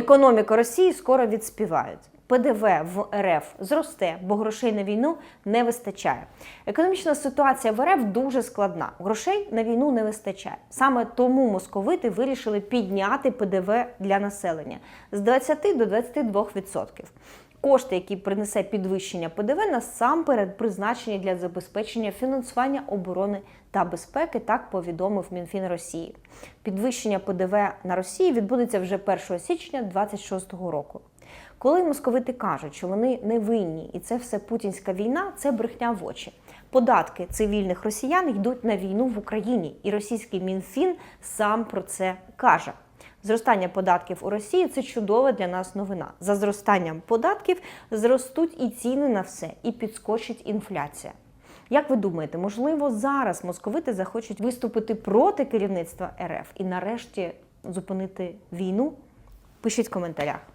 Економіка Росії скоро відспівають. ПДВ в РФ зросте, бо грошей на війну не вистачає. Економічна ситуація в РФ дуже складна. Грошей на війну не вистачає. Саме тому московити вирішили підняти ПДВ для населення з 20 до 22%. Кошти, які принесе підвищення ПДВ, насамперед призначені для забезпечення фінансування оборони та безпеки, так повідомив Мінфін Росії. Підвищення ПДВ на Росії відбудеться вже 1 січня 2026 року. Коли московити кажуть, що вони не винні, і це все путінська війна, це брехня в очі. Податки цивільних росіян йдуть на війну в Україні, і російський мінфін сам про це каже. Зростання податків у Росії це чудова для нас новина. За зростанням податків зростуть і ціни на все, і підскочить інфляція. Як ви думаєте, можливо, зараз московити захочуть виступити проти керівництва РФ і нарешті зупинити війну? Пишіть в коментарях.